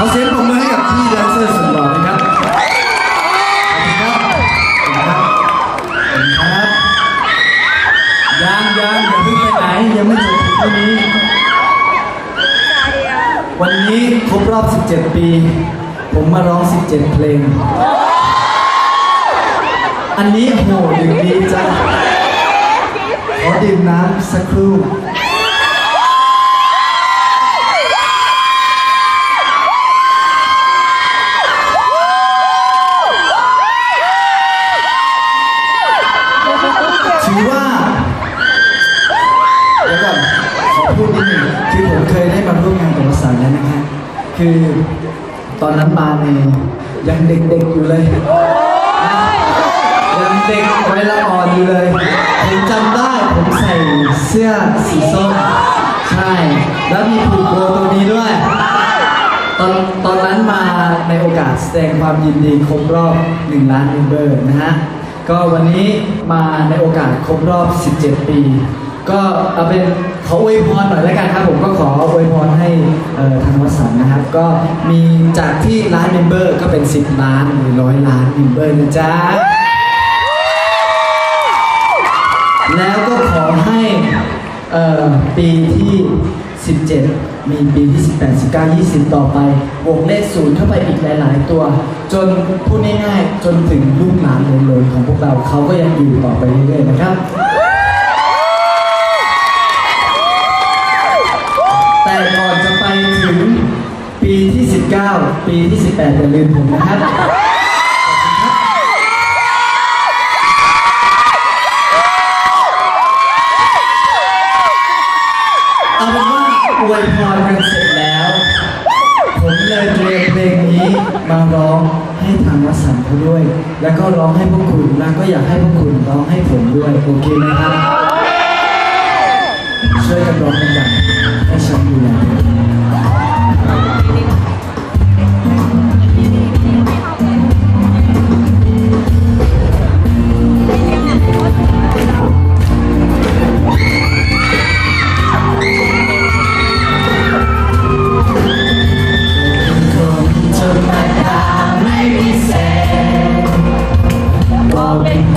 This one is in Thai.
ขอเสียงปรบมือให้กับพี่แดนเซอร์สุดหล่อนะครับ ขอบคุณครับ ขอบคุณครับ ขอบคุณครับยังยังอย่าเพิ่งไปไหนยังไม่จบเท่านี้ วันนี้ครบรอบ 17 ปี ผมมาร้อง 17 เพลง อันนี้โหดื่มดีจังขอดื่มน้ำสักครู่ ถือว่า เดี๋ยวก่อนขอพูดนิดหนึ่งคือผมเคยได้มาร่วมงานกับวสันแล้วนะครับคือตอนนั้นมาเนี่ยยังเด็กๆอยู่เลยยังเด็กไว้ละอ่อนอยู่เลยผมจำได้ผมใส่เสื้อสีส้มใช่ แล้วมีผูกโบตัวนี้ด้วยตอนตอนนั้นมาในโอกาสแสดงความยินดีครบรอบ 1 ล้านเมมเบอร์นะฮะ ก็วันนี้มาในโอกาสครบรอบ 17 ปี ก็เอาเป็นขออวยพรหน่อยแล้วกันครับ ผมก็ขออวยพรให้ทางวัดสันนะครับ ก็มีจากที่ล้านเมมเบอร์ก็เป็น 10 ล้านหรือร้อยล้านเมมเบอร์นะจ๊ะ แล้วก็ขอให้ปีที่ 17 มีปีที่ 18 19 20 ต่อไปวงเลขศูนย์เข้าไปอีกหลาย ๆ ตัว จนพูดง่ายๆ จนถึงลูกหลานเหลนๆของพวกเราเขาก็ยังอยู่ต่อไปเรื่อยๆนะครับ แต่ก่อนจะไปถึงปีที่ 19 ปีที่ 18อย่าลืมผมนะครับเอาเป็นว่าอวยพรกันเสร็จแล้ว ผมเลยเตรียมเพลงนี้มาร้องให้ทางวัดสันเขาด้วย แล้วก็ร้องให้พวกคุณแล้วก็อยากให้พวกคุณร้องให้ผมด้วย โอเคไหมครับ okay.